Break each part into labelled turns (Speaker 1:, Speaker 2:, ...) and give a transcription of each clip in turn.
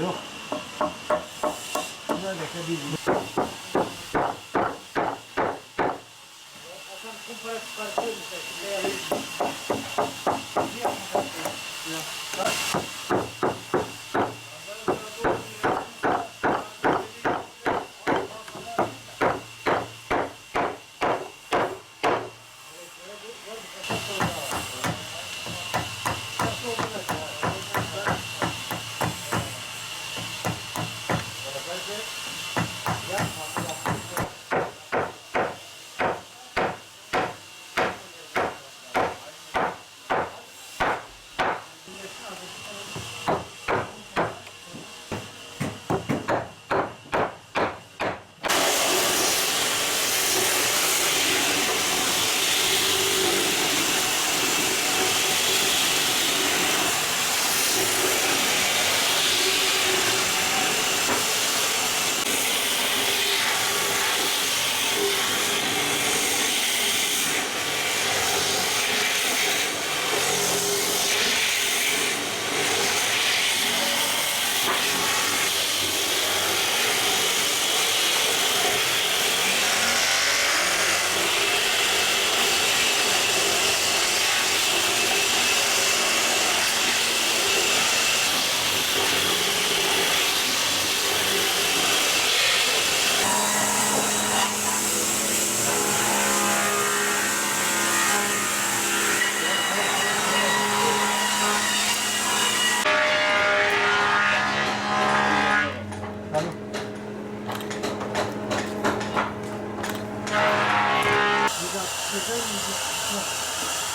Speaker 1: Yok. Yeah.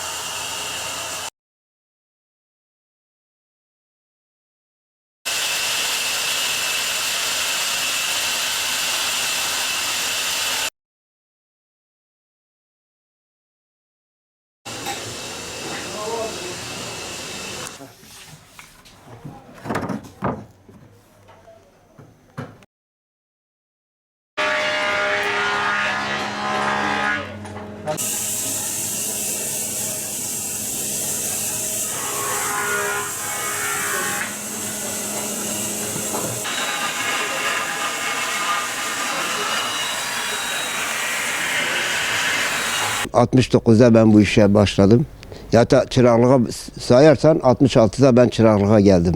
Speaker 2: ...69'da ben bu işe başladım. Ya da çıraklığa sayarsan 66'da ben çıraklığa geldim.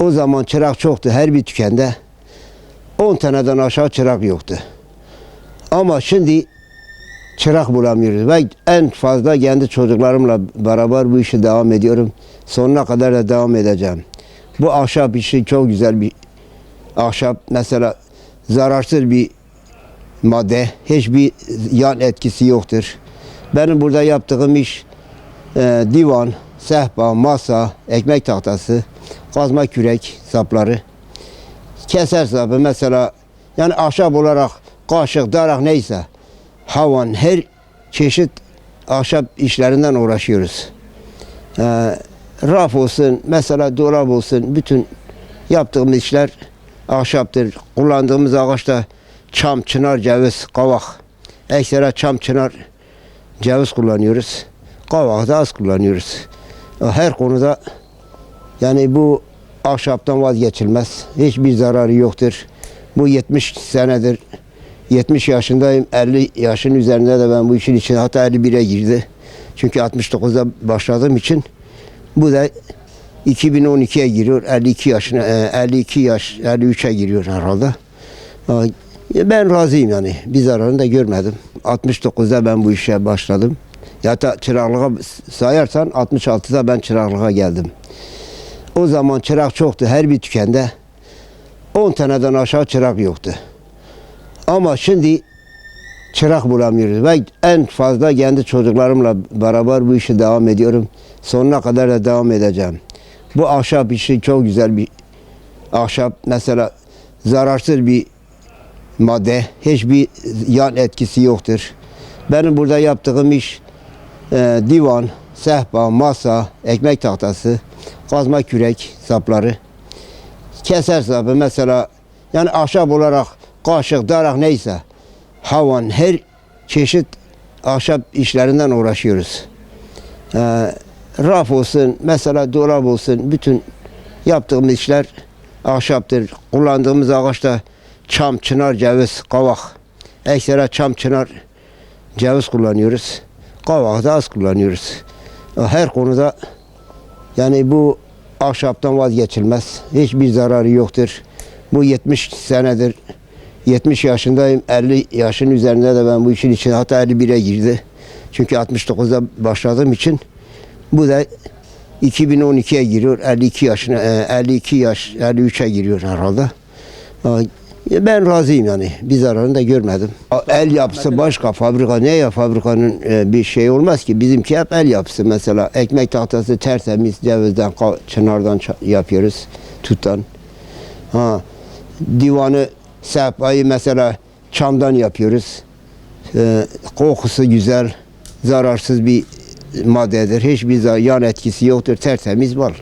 Speaker 2: O zaman çırak çoktu her bir dükkanda. 10 taneden aşağı çırak yoktu. Ama şimdi çırak bulamıyoruz ve en fazla kendi çocuklarımla beraber bu işi devam ediyorum. Sonuna kadar da devam edeceğim. Bu ahşap işi çok güzel bir ahşap. Mesela zararsız bir madde. Hiçbir yan etkisi yoktur. Benim burada yaptığım iş e, divan, sehpa, masa, ekmek tahtası, kazma kürek sapları. Keser sapı mesela yani ahşap olarak kaşık, darak neyse havan her çeşit ahşap işlerinden uğraşıyoruz. E, raf olsun, mesela dolap olsun, bütün yaptığımız işler ahşaptır. Kullandığımız ağaç da çam, çınar, ceviz, kavak. Ekstra çam, çınar, ceviz kullanıyoruz. Kavak da az kullanıyoruz. Her konuda yani bu ahşaptan vazgeçilmez. Hiçbir zararı yoktur. Bu 70 senedir 70 yaşındayım. 50 yaşın üzerinde de ben bu işin içine hatta 51'e girdi. Çünkü 69'da başladığım için bu da 2012'ye giriyor. 52 yaşına e, 52 yaş 53'e giriyor herhalde. Ben razıyım yani. Bir zararını da görmedim. 69'da ben bu işe başladım. Ya da çıraklığa sayarsan 66'da ben çıraklığa geldim. O zaman çırak çoktu her bir dükkanda. 10 taneden aşağı çırak yoktu. Ama şimdi çırak bulamıyoruz ve en fazla kendi çocuklarımla beraber bu işi devam ediyorum. Sonuna kadar da devam edeceğim. Bu ahşap işi çok güzel bir ahşap. Mesela zararsız bir madde. Hiçbir yan etkisi yoktur. Benim burada yaptığım iş e, divan, sehpa, masa, ekmek tahtası, kazma kürek sapları. Keser sapı mesela yani ahşap olarak kaşık, darak neyse havan her çeşit ahşap işlerinden uğraşıyoruz. Ee, raf olsun, mesela dolap olsun, bütün yaptığımız işler ahşaptır. Kullandığımız ağaç da çam, çınar, ceviz, kavak. Ekstra çam, çınar, ceviz kullanıyoruz. Kavak da az kullanıyoruz. Her konuda yani bu ahşaptan vazgeçilmez. Hiçbir zararı yoktur. Bu 70 senedir 70 yaşındayım. 50 yaşın üzerinde de ben bu işin içine hatta 51'e girdi. Çünkü 69'da başladığım için bu da 2012'ye giriyor. 52 yaşına e, 52 yaş 53'e giriyor herhalde. Ben razıyım yani. Bir zararını da görmedim. El yapısı başka. Fabrika ne ya fabrikanın e, bir şey olmaz ki. Bizimki hep el yapısı mesela. Ekmek tahtası tertemiz cevizden, çınardan yapıyoruz. Tutan. Ha, divanı, sehpayı mesela çamdan yapıyoruz. Ee, kokusu güzel, zararsız bir maddedir. Hiçbir za- yan etkisi yoktur. Tertemiz mal.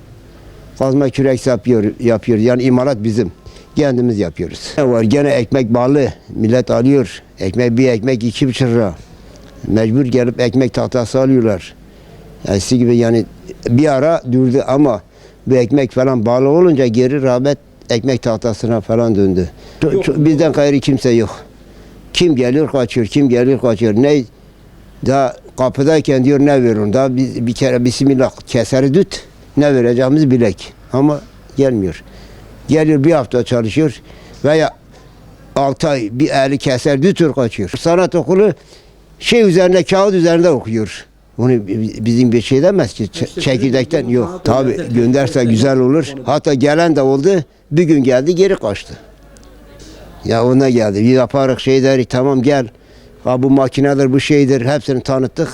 Speaker 2: Kazma kürek yapıyor, yapıyoruz. Yani imalat bizim. Kendimiz yapıyoruz. Ne var? Gene ekmek bağlı. Millet alıyor. Ekmek bir ekmek iki buçuk lira. Mecbur gelip ekmek tahtası alıyorlar. Eski gibi yani bir ara durdu ama bu ekmek falan bağlı olunca geri rağbet ekmek tahtasına falan döndü. Çok- çok- bizden gayrı kimse yok. Kim geliyor kaçıyor, kim geliyor kaçıyor. Ne daha kapıdayken diyor ne veriyorsun? Daha bir, bir kere bismillah keseri tut. Ne vereceğimizi bilek. Ama gelmiyor. Geliyor bir hafta çalışıyor veya 6 ay bir eli keser tutur kaçıyor. Sanat okulu şey üzerinde kağıt üzerinde okuyor. Bunu bi- bizim bir şey demez ki çekirdekten yok. Tabi gönderse güzel olur. Hatta gelen de oldu. Bir gün geldi geri kaçtı. Ya ona geldi. Bir yaparız şey derik tamam gel. Ha bu makinedir bu şeydir hepsini tanıttık.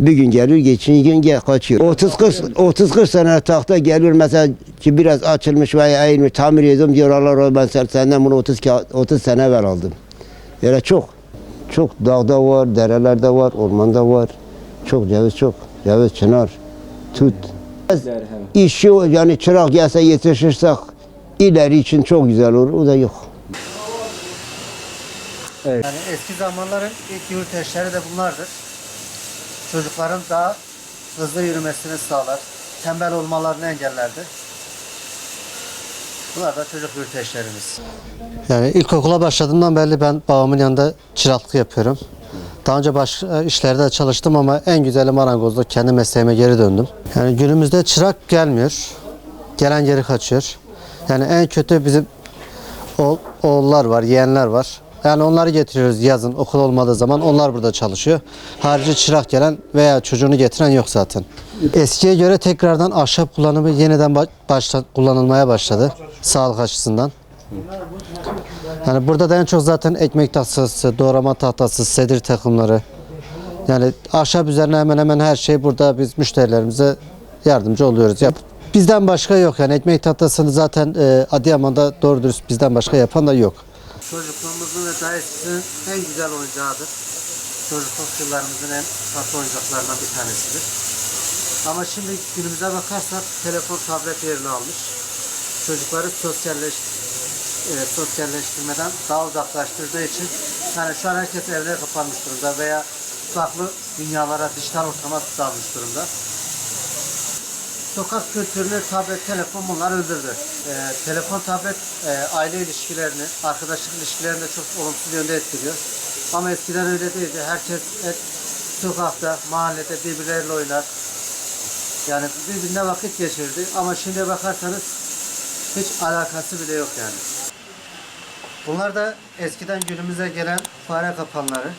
Speaker 2: Bir gün geliyor geçinci gün gel kaçıyor. 30 40 30 40 sene tahta geliyor mesela ki biraz açılmış veya eğilmiş tamir ediyorum diyor Allah ben sen- senden bunu 30 ka- 30 sene evvel aldım. Böyle çok çok dağda var, derelerde var, ormanda var. Çok ceviz çok. Ceviz, çınar, tut. İşi yani çırak gelse yetişirsek ileri için çok güzel olur. O da yok.
Speaker 1: Yani eski zamanların ilk yürüteçleri de bunlardır. Çocukların daha hızlı yürümesini sağlar. Tembel olmalarını engellerdi. Bunlar da çocuk yürüteçlerimiz.
Speaker 3: Yani ilkokula başladığımdan beri ben babamın yanında çıraklık yapıyorum. Daha önce başka işlerde de çalıştım ama en güzeli marangozluk. Kendi mesleğime geri döndüm. Yani günümüzde çırak gelmiyor. Gelen geri kaçıyor. Yani en kötü bizim oğul, oğullar var, yeğenler var. Yani onları getiriyoruz yazın okul olmadığı zaman onlar burada çalışıyor. Harici çırak gelen veya çocuğunu getiren yok zaten. Eskiye göre tekrardan ahşap kullanımı yeniden ba- başla, kullanılmaya başladı sağlık açısından. Yani burada da en çok zaten ekmek tahtası, doğrama tahtası, sedir takımları. Yani ahşap üzerine hemen hemen her şey burada biz müşterilerimize yardımcı oluyoruz. Yap. Bizden başka yok yani ekmek tahtasını zaten e, Adıyaman'da doğru dürüst bizden başka yapan da yok.
Speaker 1: Çocukluğumuzun eskisinin en güzel oyuncağıdır. Çocukluk yıllarımızın en tatlı oyuncaklarından bir tanesidir. Ama şimdi günümüze bakarsak telefon, tablet yerini almış. Çocukları sosyalleş, e, sosyalleştirmeden daha uzaklaştırdığı için yani şu an herkes evlere kapanmış durumda veya farklı dünyalara, dijital ortama dalmış durumda. Sokak kültürünü tablet, telefon bunlar öldürdü. Ee, telefon, tablet e, aile ilişkilerini, arkadaşlık ilişkilerini de çok olumsuz yönde etkiliyor. Ama eskiden öyle değildi. Herkes hep sokakta, mahallede birbirleriyle oynar. Yani birbirine vakit geçirdi. Ama şimdi bakarsanız hiç alakası bile yok yani. Bunlar da eskiden günümüze gelen fare kapanları.